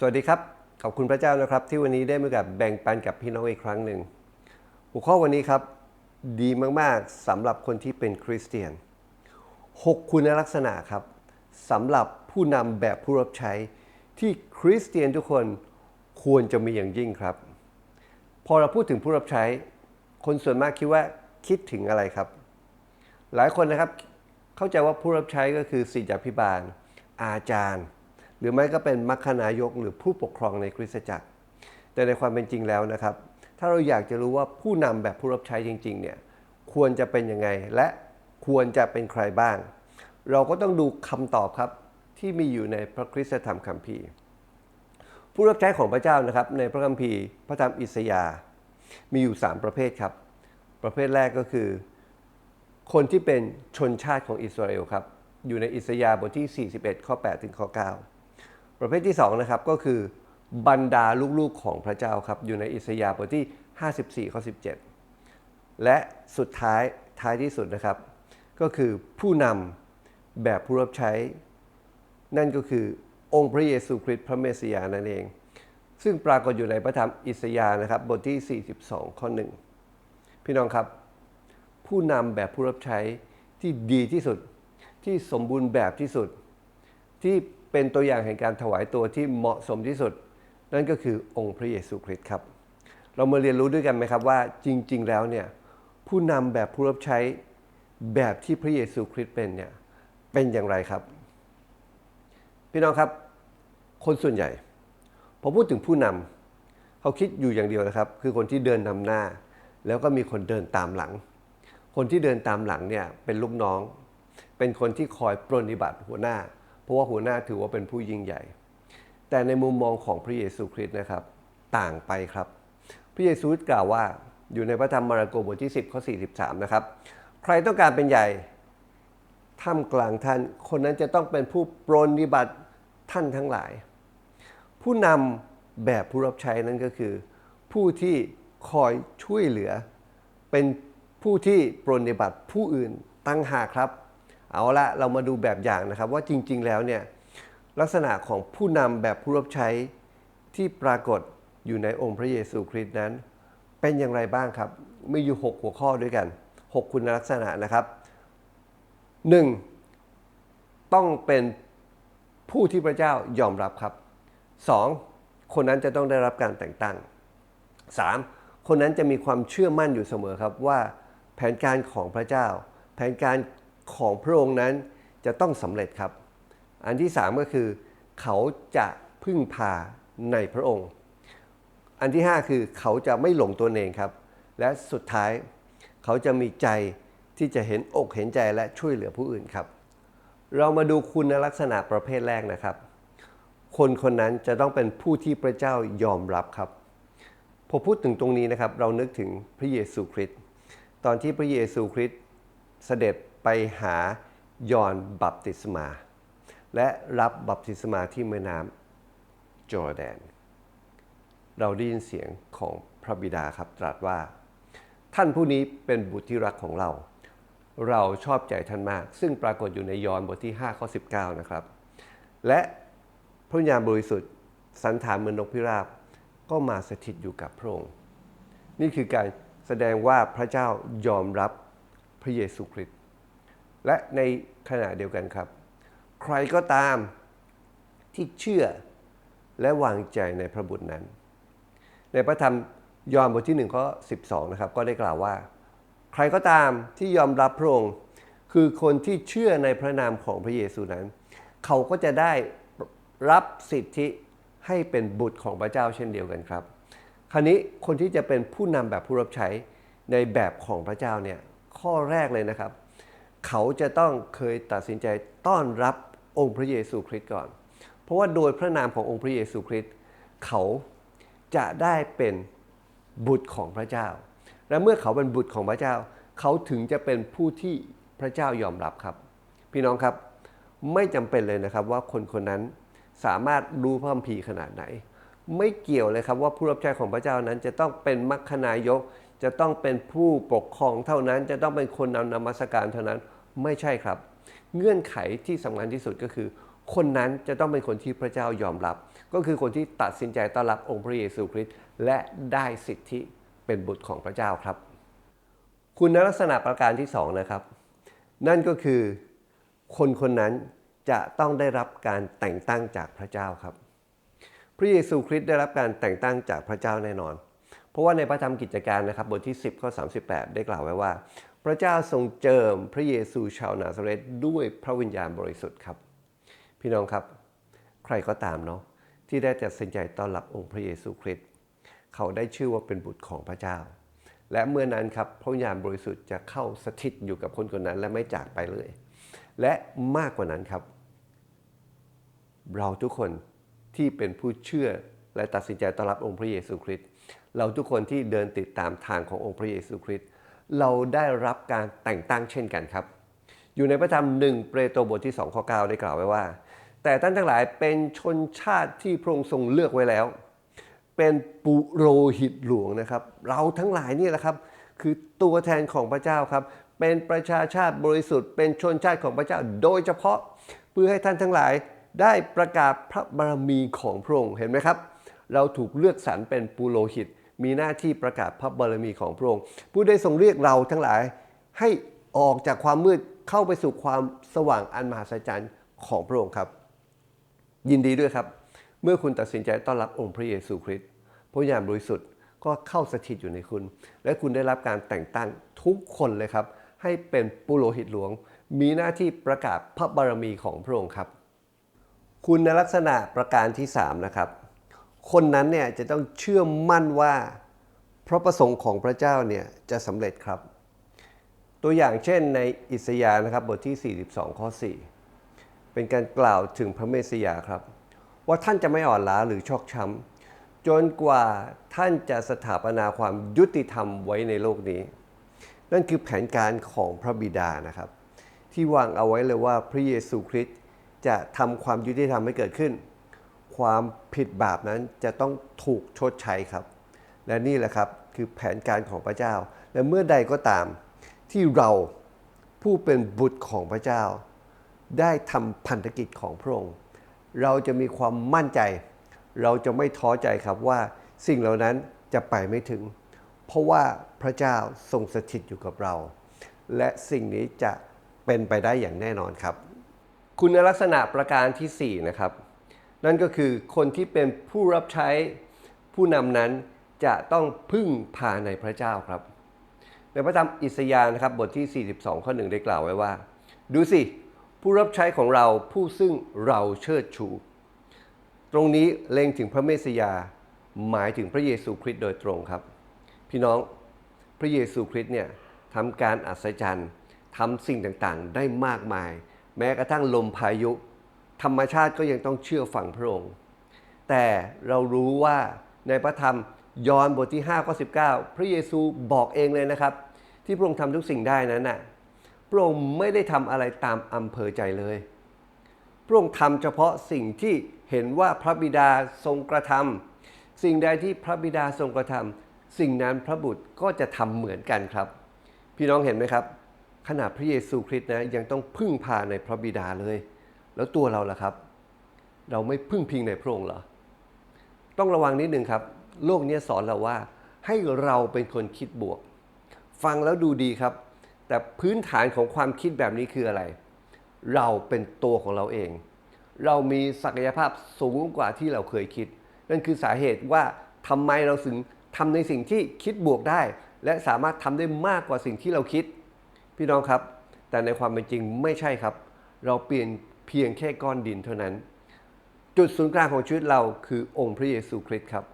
สวัสดีครับ ขอบคุณพระเจ้านะครับ ที่วันนี้ได้มากับแบ่งปันกับพี่น้องอีกครั้งหนึ่ง หัวข้อวันนี้ครับ ดีมากๆสำหรับคนที่เป็นคริสเตียน 6 คุณลักษณะครับสำหรับผู้นำแบบผู้รับใช้ ที่คริสเตียนทุกคนควรจะมีอย่างยิ่งครับ พอเราพูดถึงผู้รับใช้ คนส่วนมากคิดว่าคิดถึงอะไรครับ หลายคนนะครับเข้าใจว่าผู้รับใช้ก็คือศิษยาภิบาล อาจารย์ หรือไม่ก็เป็นมัคคณายกหรือผู้ปกครองในคริสตจักร แต่ในความเป็นจริงแล้วนะครับ ถ้าเราอยากจะรู้ว่าผู้นำแบบผู้รับใช้จริงๆเนี่ยควรจะเป็นยังไงและควรจะเป็นใครบ้าง เราก็ต้องดูคำตอบครับที่มีอยู่ในพระคริสตธรรมคัมภีร์ ผู้รับใช้ของพระเจ้านะครับ ในพระคัมภีร์พระธรรมอิสยาห์มีอยู่ 3 ประเภทครับ ประเภทแรกก็คือ คนที่เป็นชนชาติของอิสราเอลครับ อยู่ในอิสยาห์บทที่ 41 ข้อ 8 ถึงข้อ 9 ประเภทที่2นะครับก็คือบรรดาลูกๆของพระเจ้าครับอยู่ในอิสยาห์บทที่ 54ข้อ17 และสุดท้ายท้ายที่สุดนะครับ ก็คือผู้นำแบบผู้รับใช้ นั่นก็คือองค์พระเยซูคริสต์พระเมสสิยานั่นเอง ซึ่งปรากฏอยู่ในพระธรรมอิสยาห์นะครับบทที่ 42 ข้อ 1 พี่น้องครับ ผู้นำแบบผู้รับใช้ที่ดีที่สุดที่สมบูรณ์แบบที่สุดที่ เป็นตัวอย่างแห่งการถวายตัวที่เหมาะสมที่สุด นั่นก็คือองค์พระเยซูคริสต์ครับ เรามาเรียนรู้ด้วยกันไหมครับว่าจริง ๆ แล้วเนี่ยผู้นำแบบผู้รับใช้แบบที่พระเยซูคริสต์เป็นเนี่ยเป็นอย่างไรครับ พี่น้องครับ คนส่วนใหญ่พอพูดถึงผู้นำเขาคิดอยู่อย่างเดียวนะครับ คือคนที่เดินนำหน้า แล้วก็มีคนเดินตามหลัง คนที่เดินตามหลังเนี่ยเป็นลูกน้อง เป็นคนที่คอยปรนนิบัติหัวหน้า เพราะว่าหัวหน้าถือว่าเป็นผู้ยิ่งใหญ่ แต่ในมุมมองของพระเยซูคริสต์นะครับ ต่างไปครับ พระเยซูกล่าวว่าอยู่ในพระธรรมมาระโกบทที่ 10ข้อ43 นะครับ ใครต้องการเป็นใหญ่ท่ามกลางท่านคนนั้นจะต้องเป็นผู้ปรนนิบัติท่านทั้งหลาย ผู้นำแบบผู้รับใช้นั้นก็คือ ผู้ที่คอยช่วยเหลือ เป็นผู้ที่ปรนนิบัติผู้อื่นตั้งหากครับ เอาละเรามาดูแบบอย่างนะครับว่าจริง ๆ แล้วเนี่ยลักษณะของผู้นำแบบผู้รับใช้ที่ปรากฏอยู่ในองค์พระเยซูคริสต์นั้น เป็นอย่างไรบ้างครับ มีอยู่ 6 หัวข้อด้วยกัน 6 คุณลักษณะนะครับ 1. ต้องเป็นผู้ที่พระเจ้ายอมรับครับ 2. คนนั้นจะต้องได้รับการแต่งตั้ง 3. คนนั้นจะมีความเชื่อมั่นอยู่เสมอครับว่าแผนการของพระเจ้า แผนการ ของพระองค์นั้นจะต้องสำเร็จครับ อันที่3ก็คือ เขาจะพึ่งพาในพระองค์ อันที่5คือเขาจะไม่หลงตัวเองครับ และสุดท้ายเขาจะมีใจที่จะเห็นอกเห็นใจและช่วยเหลือผู้อื่นครับ เรามาดูคุณลักษณะประเภทแรกนะครับ คนคนนั้นจะต้องเป็นผู้ที่พระเจ้ายอมรับครับพอพูดถึงตรงนี้นะครับ เรานึกถึงพระเยซูคริสต์ตอนที่พระเยซูคริสต์เสด็จ ไปหายอนบัพติศมา และรับบัพติศมาที่แม่น้ำจอร์แดน เราได้ยินเสียงของพระบิดาครับตรัสว่า ท่านผู้นี้เป็นบุตรที่รักของเรา เราชอบใจท่านมาก ซึ่งปรากฏอยู่ในยอห์นบทที่5ข้อ19 นะครับ และพระญาณบริสุทธิ์สันฐานเหมือนนกพิราบก็มาสถิตอยู่กับพระองค์ นี่คือการแสดงว่าพระเจ้ายอมรับพระเยซูคริสต์ และในขณะเดียวกันครับ ใครก็ตามที่เชื่อและวางใจในพระบุตรนั้น ในพระธรรมยอห์นบทที่1ข้อ12 นะครับ ก็ได้กล่าวว่า ใครก็ตามที่ยอมรับพระองค์คือคนที่เชื่อในพระนามของพระเยซูนั้น เขาก็จะได้รับสิทธิให้เป็นบุตรของพระเจ้าเช่นเดียวกันครับ คราวนี้คนที่จะเป็นผู้นำแบบผู้รับใช้ในแบบของพระเจ้าเนี่ยข้อแรกเลยนะครับ เขาจะต้องเคยตัดสินใจต้อนรับองค์พระเยซูคริสต์ก่อน เพราะว่าโดยพระนามขององค์พระเยซูคริสต์เขาจะได้เป็นบุตรของพระเจ้า และเมื่อเขาเป็นบุตรของพระเจ้า เขาถึงจะเป็นผู้ที่พระเจ้ายอมรับครับ พี่น้องครับไม่จำเป็นเลยนะครับว่าคนคนนั้นสามารถรู้พระคัมภีร์ขนาดไหน ไม่เกี่ยวเลยครับว่าผู้รับใช้ของพระเจ้านั้นจะต้องเป็นมัคคณายก จะต้องเป็นผู้ปกครองเท่านั้น จะต้องเป็นคนนำนมัสการเท่านั้น ไม่ใช่ครับ เงื่อนไขที่สำคัญที่สุดก็คือ คนนั้นจะต้องเป็นคนที่พระเจ้ายอมรับ ก็คือคนที่ตัดสินใจต้อนรับองค์พระเยซูคริสต์และได้สิทธิเป็นบุตรของพระเจ้าครับ คุณลักษณะประการที่สองนะครับ นั่นก็คือคนคนนั้นจะต้องได้รับการแต่งตั้งจากพระเจ้าครับ พระเยซูคริสต์ได้รับการแต่งตั้งจากพระเจ้าแน่นอน เพราะว่าในพระธรรมกิจการนะครับบทที่ 10ข้อ38 ได้กล่าวไว้ว่า พระเจ้าทรงเจิมพระเยซูชาวนาซาเรตด้วยพระวิญญาณบริสุทธิ์ครับ พี่น้องครับ ใครก็ตามเนาะที่ได้ตัดสินใจต้อนรับองค์พระเยซูคริสต์เขาได้ชื่อว่าเป็นบุตรของพระเจ้า และเมื่อนั้นครับพระวิญญาณบริสุทธิ์จะเข้าสถิตอยู่กับคนคนนั้นและไม่จากไปเลย และมากกว่านั้นครับ เราทุกคนที่เป็นผู้เชื่อและตัดสินใจต้อนรับองค์พระเยซูคริสต์เราทุกคนที่เดินติดตามทางขององค์พระเยซูคริสต์ เราได้รับการแต่งตั้งเช่นกันครับ อยู่ในพระธรรมหนึ่งเปโตรบทที่2ข้อ9ได้กล่าวไว้ว่า แต่ท่านทั้งหลายเป็นชนชาติที่พระองค์ทรงเลือกไว้แล้ว เป็นปุโรหิตหลวงนะครับ เราทั้งหลายนี่แหละครับ คือตัวแทนของพระเจ้าครับ เป็นประชาชาติบริสุทธิ์ เป็นชนชาติของพระเจ้า โดยเฉพาะเพื่อให้ท่านทั้งหลายได้ประกาศพระบารมีของพระองค์เห็นไหมครับ เราถูกเลือกสรรเป็นปุโรหิต มีหน้าที่ประกาศพระบารมีของพระองค์ ผู้ได้ทรงเรียกเราทั้งหลายให้ออกจากความมืดเข้าไปสู่ความสว่างอันมหัศจรรย์ของพระองค์ครับ ยินดีด้วยครับ เมื่อคุณตัดสินใจต้อนรับองค์พระเยซูคริสต์พระญญาณบริสุทธิ์ก็เข้าสถิตอยู่ในคุณ และคุณได้รับการแต่งตั้งทุกคนเลยครับ ให้เป็นปุโรหิตหลวง มีหน้าที่ประกาศพระบารมีของพระองค์ครับ คุณลักษณะประการที่ 3 นะครับ คนนั้นเนี่ยจะต้องเชื่อมั่นว่าพระประสงค์ของพระเจ้าเนี่ยจะสำเร็จครับ ตัวอย่างเช่นในอิสยาห์นะครับบทที่ 42 ข้อ 4 เป็นการกล่าวถึงพระเมสสยาครับ ว่าท่านจะไม่อ่อนล้าหรือชอกช้ำจนกว่าท่านจะสถาปนาความยุติธรรมไว้ในโลกนี้ นั่นคือแผนการของพระบิดานะครับ ที่วางเอาไว้เลยว่าพระเยซูคริสต์จะทำความยุติธรรมให้เกิดขึ้น ความผิดบาปนั้นจะต้องถูกชดใช้ครับ และนี่แหละครับคือแผนการของพระเจ้า และเมื่อใดก็ตาม ที่เราผู้เป็นบุตรของพระเจ้า ได้ทำพันธกิจของพระองค์ เราจะมีความมั่นใจ เราจะไม่ท้อใจครับว่าสิ่งเหล่านั้นจะไปไม่ถึง เพราะว่าพระเจ้าทรงสถิตอยู่กับเรา และสิ่งนี้จะเป็นไปได้อย่างแน่นอนครับ คุณลักษณะประการทีสี่4 นะครับ นั่นก็คือคนที่เป็นผู้รับใช้ผู้นำนั้นจะต้องพึ่งพาในพระเจ้าครับ ในพระธรรมอิสยาห์นะครับบทที่ 42 ข้อหนึ่งได้กล่าวไว้ว่า ดูสิ ผู้รับใช้ของเราผู้ซึ่งเราเชิดชู ตรงนี้เล็งถึงพระเมสสยาหมายถึงพระเยซูคริสต์โดยตรงครับ พี่น้องพระเยซูคริสต์เนี่ยทำการอัศจรรย์ทำสิ่งต่างๆ ได้มากมาย แม้กระทั่งลมพายุ ธรรมชาติก็ยังต้องเชื่อฟังพระองค์ แต่เรารู้ว่าในพระธรรมยอห์นบทที่5ข้อ19 พระเยซูบอกเองเลยนะครับ ที่พระองค์ทำทุกสิ่งได้นั้นน่ะพระองค์ไม่ได้ทำอะไรตามอำเภอใจเลย พระองค์ทำเฉพาะสิ่งที่เห็นว่าพระบิดาทรงกระทำสิ่งใดที่พระบิดาทรงกระทำสิ่งนั้นพระบุตรก็จะทำเหมือนกันครับ พี่น้องเห็นไหมครับ ขนาดพระเยซูคริสต์นะยังต้องพึ่งพาในพระบิดาเลย แล้วตัวเราล่ะครับ เราไม่พึ่งพิงในพระองค์เหรอ ต้องระวังนิดนึงครับ โลกนี้สอนเราว่า ให้เราเป็นคนคิดบวก ฟังแล้วดูดีครับ แต่พื้นฐานของความคิดแบบนี้คืออะไร เราเป็นตัวของเราเอง เรามีศักยภาพสูงกว่าที่เราเคยคิด นั่นคือสาเหตุว่าทำไมเราถึงทำในสิ่งที่คิดบวกได้ และสามารถทำได้มากกว่าสิ่งที่เราคิด พี่น้องครับ แต่ในความเป็นจริงไม่ใช่ครับ เราเปลี่ยน เพียงแค่ก้อนดินเท่านั้น จุดศูนย์กลางของชีวิตเราคือองค์พระเยซูคริสต์ครับ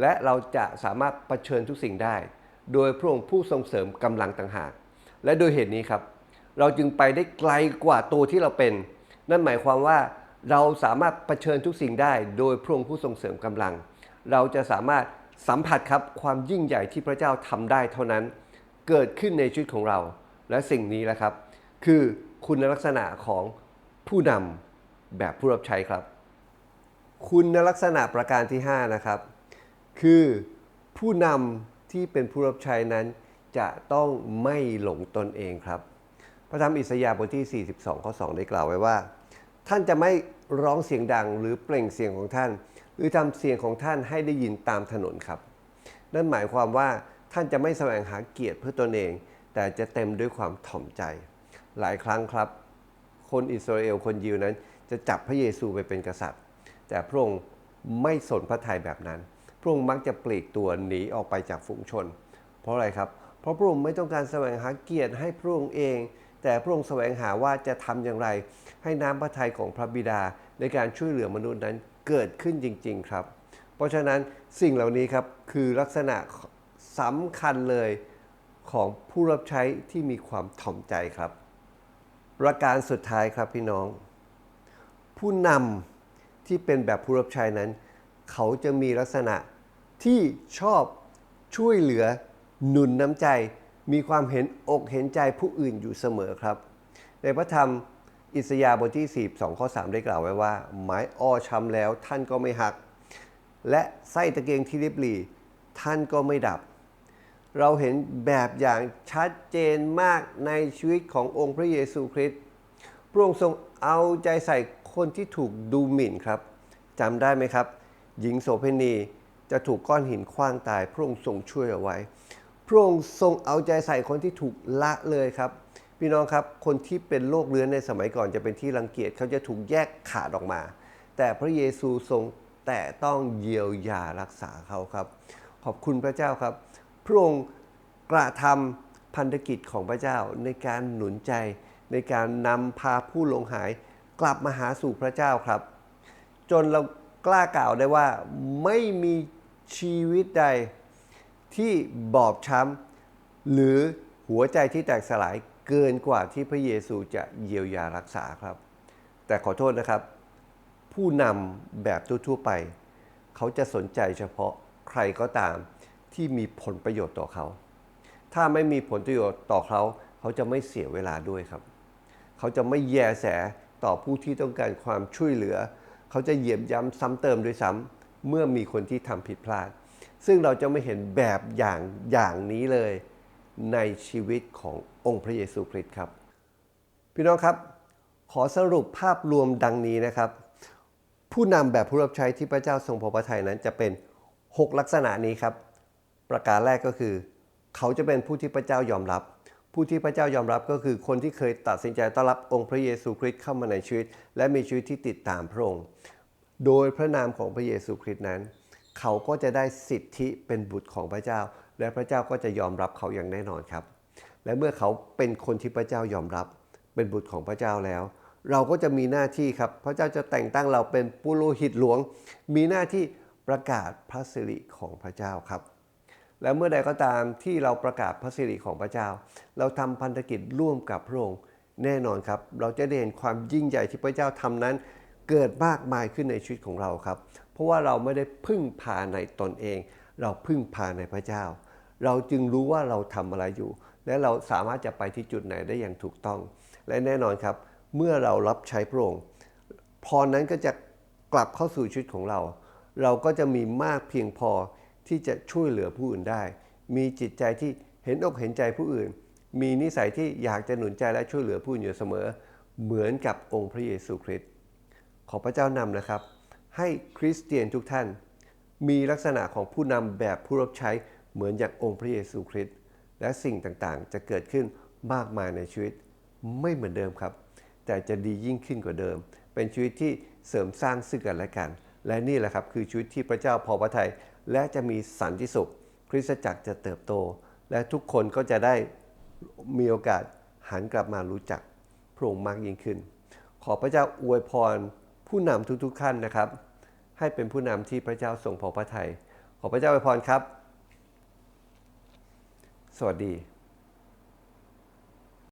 และเราจะสามารถเผชิญทุกสิ่งได้ โดยพระองค์ผู้ทรงเสริมกำลังต่างหาก และโดยเหตุนี้ครับ เราจึงไปได้ไกลกว่าตัวที่เราเป็น นั่นหมายความว่าเราสามารถเผชิญทุกสิ่งได้ โดยพระองค์ผู้ทรงเสริมกำลัง เราจะสามารถสัมผัสครับความยิ่งใหญ่ที่พระเจ้าทำได้เท่านั้น เกิดขึ้นในชีวิตของเรา และสิ่งนี้แหละครับ คือคุณลักษณะของ ผู้นำแบบผู้รับใช้ครับ คุณลักษณะประการที่ 5 นะครับ คือผู้นำที่เป็นผู้รับใช้นั้น จะต้องไม่หลงตนเองครับ พระธรรมอิสยาห์บทที่ 42 ข้อ 2 ได้กล่าวไว้ว่า ท่านจะไม่ร้องเสียงดังหรือเปล่งเสียงของท่าน หรือทำเสียงของท่านให้ได้ยินตามถนนครับ นั่นหมายความว่าท่านจะไม่แสวงหาเกียรติเพื่อตนเอง แต่จะเต็มด้วยความถ่อมใจ หลายครั้งครับ คนอิสราเอลคนยิวนั้น จะจับพระเยซูไปเป็นกษัตริย์ แต่พระองค์ไม่สนพระทัยแบบนั้น พระองค์มักจะปลีกตัวหนีออกไปจากฝูงชน เพราะอะไรครับ เพราะพระองค์ไม่ต้องการแสวงหาเกียรติให้พระองค์เอง แต่พระองค์แสวงหาว่าจะทำอย่างไร ให้น้ำพระทัยของพระบิดาในการช่วยเหลือมนุษย์นั้นเกิดขึ้นจริง ๆ ครับ เพราะฉะนั้นสิ่งเหล่านี้ครับคือลักษณะสำคัญเลยของผู้รับใช้ที่มีความถ่อมใจครับ ประการสุดท้ายครับพี่น้อง ผู้นำที่เป็นแบบผู้รับใช้นั้น เขาจะมีลักษณะที่ชอบช่วยเหลือหนุนน้ำใจ มีความเห็นอกเห็นใจผู้อื่นอยู่เสมอครับ ในพระธรรมอิสยาห์บทที่42ข้อ3ได้กล่าวไว้ว่า ไม้อ้อช้ำแล้วท่านก็ไม่หัก และไส้ตะเกียงที่ริบหรี่ท่านก็ไม่ดับ เราเห็นแบบอย่างชัดเจนมากในชีวิตขององค์พระเยซูคริสต์พระองค์ทรงเอาใจใส่คนที่ถูกดูหมิ่นครับจำได้ไหมครับ หญิงโสเภณีจะถูกก้อนหินคว้างตาย พระองค์ทรงช่วยเอาไว้ พระองค์ทรงเอาใจใส่คนที่ถูกละเลยครับ พี่น้องครับคนที่เป็นโรคเรื้อนในสมัยก่อนจะเป็นที่รังเกียจเขาจะถูกแยกขาดออกมา แต่พระเยซูทรงแต่ต้องเยียวยารักษาเขาครับ ขอบคุณพระเจ้าครับ พระองค์กระทำพันธกิจของพระเจ้าในการหนุนใจ ในการนำพาผู้หลงหายกลับมาหาสู่พระเจ้าครับ จนเรากล้ากล่าวได้ว่าไม่มีชีวิตใดที่บอบช้ำหรือหัวใจที่แตกสลายเกินกว่าที่พระเยซูจะเยียวยารักษาครับ แต่ขอโทษนะครับ ผู้นำแบบทั่วๆไป เขาจะสนใจเฉพาะใครก็ตาม ที่มีผลประโยชน์ต่อเขา ถ้าไม่มีผลประโยชน์ต่อเขา เขาจะไม่เสียเวลาด้วยครับ เขาจะไม่แยแสต่อผู้ที่ต้องการความช่วยเหลือ เขาจะเหยียบย้ำซ้ำเติมด้วยซ้ำเมื่อมีคนที่ทำผิดพลาด ซึ่งเราจะไม่เห็นแบบอย่างอย่างนี้เลยในชีวิตขององค์พระเยซูคริสต์ครับ พี่น้องครับ ขอสรุปภาพรวมดังนี้นะครับ ผู้นำแบบผู้รับใช้ที่พระเจ้าทรงพอพระทัยนั้นจะเป็น 6 ลักษณะนี้ครับ ประการแรกก็คือ เขาจะเป็นผู้ที่พระเจ้ายอมรับ ผู้ที่พระเจ้ายอมรับก็คือคนที่เคยตัดสินใจต้อนรับองค์พระเยซูคริสต์เข้ามาในชีวิต และมีชีวิตที่ติดตามพระองค์ โดยพระนามของพระเยซูคริสต์นั้น เขาก็จะได้สิทธิเป็นบุตรของพระเจ้า และพระเจ้าก็จะยอมรับเขาอย่างแน่นอนครับ และเมื่อเขาเป็นคนที่พระเจ้ายอมรับ เป็นบุตรของพระเจ้าแล้วเราก็จะมีหน้าที่ครับ พระเจ้าจะแต่งตั้งเราเป็นปุโรหิตหลวง มีหน้าที่ประกาศพระสิริของพระเจ้าครับ และเมื่อใดก็ตามที่เราประกาศพระสิริของพระเจ้า เราทำพันธกิจร่วมกับพระองค์แน่นอนครับ เราจะได้เห็นความยิ่งใหญ่ที่พระเจ้าทำนั้น เกิดมากมายขึ้นในชีวิตของเราครับ เพราะว่าเราไม่ได้พึ่งพาในตนเอง เราพึ่งพาในพระเจ้า เราจึงรู้ว่าเราทำอะไรอยู่ และเราสามารถจะไปที่จุดไหนได้อย่างถูกต้อง และแน่นอนครับ เมื่อเรารับใช้พระองค์พรนั้นก็จะกลับเข้าสู่ชีวิตของเรา เราก็จะมีมากเพียงพอ ที่จะช่วยเหลือผู้อื่นได้ มีจิตใจที่เห็นอกเห็นใจผู้อื่น มีนิสัยที่อยากจะหนุนใจและช่วยเหลือผู้อื่นอยู่เสมอ เหมือนกับองค์พระเยซูคริสต์ขอพระเจ้านำนะครับ ให้คริสเตียนทุกท่าน มีลักษณะของผู้นำแบบผู้รับใช้เหมือนอย่างองค์พระเยซูคริสต์และสิ่งต่างๆ จะเกิดขึ้นมากมายในชีวิตไม่เหมือนเดิมครับ แต่จะดียิ่งขึ้นกว่าเดิม เป็นชีวิตที่เสริมสร้างซึ่งกันและกัน และนี่แหละครับคือชีวิตที่พระเจ้าพอพระทัย และจะมีสันติสุข คริสตจักรจะเติบโต และทุกคนก็จะได้มีโอกาสหันกลับมารู้จักพระองค์มากยิ่งขึ้น ขอพระเจ้าอวยพรผู้นำทุกๆท่านนะครับ ให้เป็นผู้นำที่พระเจ้าทรงพอพระทัยขอพระเจ้าอวยพรครับ สวัสดี